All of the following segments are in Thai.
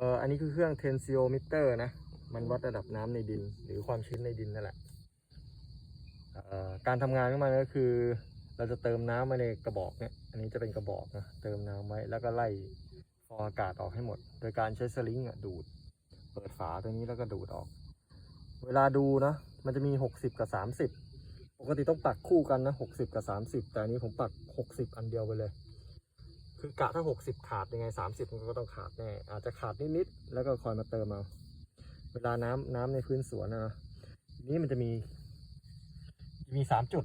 อออันนี้คือเครื่อง tensiometer นะ มันวัดระดับน้ำในดิน หรือความชื้นในดินนั่นแหละเอ่อการทำงานของมันก็คือ เราจะเติมน้ำมาในกระบอกเนี่ย อันนี้จะเป็นกระบอกนะ เติมน้ำไว้แล้วก็ไล่ฟองอากาศออกให้หมด โดยการใช้สลิงอะดูด เปิดฝาตัวนี้แล้วก็ดูดออก เวลาดูนะ มันจะมี 60 กับ 30 ปกติต้องปักคู่กันนะ 60 กับ 30 แต่อันนี้ผมปัก 60 อันเดียวไปเลย คือกะถ้า 60 ขาดยังไง 30 มันก็ต้องขาดแน่ อาจจะขาดนิดๆ แล้วก็คอยมาเติมเอา เวลาน้ำน้ำในพื้นสวนนะนะทีนี้มันจะมี มีสามจุด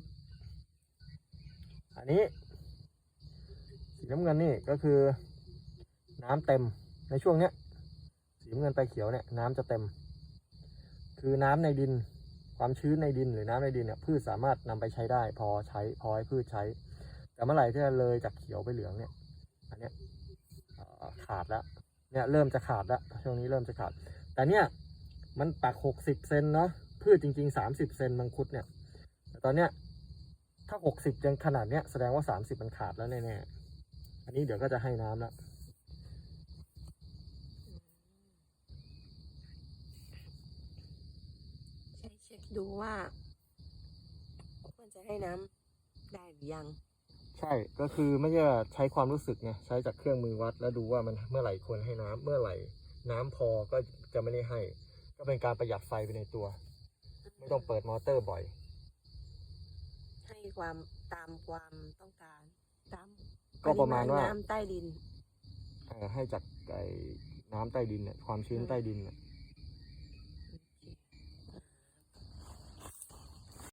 อันนี้ สีน้ำเงินนี่ก็คือ น้ำเต็มในช่วงเนี้ย สีน้ำเงินไปเขียวเนี่ยน้ำจะเต็ม คือน้ำในดิน ความชื้นในดินหรือน้ำในดินเนี่ยพืชสามารถนำไปใช้ได้ พอใช้พอให้พืชใช้ แต่เมื่อไหร่ที่เลยจากเขียวไปเหลืองเนี่ย อันเนี้ยขาดแล้วเนี่ยเริ่มจะขาดแล้วช่วงนี้เริ่มจะขาด แต่เนี่ยมันปักหกสิบเซนเนาะพืชจริงๆสามสิบเซนมังคุดเนี่ยแต่ตอนเนี้ยถ้าหกสิบยังขนาดเนี้ยแสดงว่าสามสิบมันขาดแล้วแน่ๆอันนี้เดี๋ยวก็จะให้น้ำแล้วใช้เช็คดูว่าควรจะให้น้ำได้หรือยัง ใช่ก็คือไม่ใช่ว่าใช้ความรู้สึกไงใช้จากเครื่องมือวัด แล้วดูว่ามันเมื่อไหร่ควรให้น้ำเมื่อไหร่น้ำพอก็จะไม่ได้ให้ ก็เป็นการประหยัดไฟไปในตัว ไม่ต้องเปิดมอเตอร์บ่อย ให้ความตามความต้องการตามก็ประมาณว่าน้ำใต้ดินเอ่อให้จากไอ้น้ำใต้ดินเนี่ยความชื้นใต้ดินเนี่ย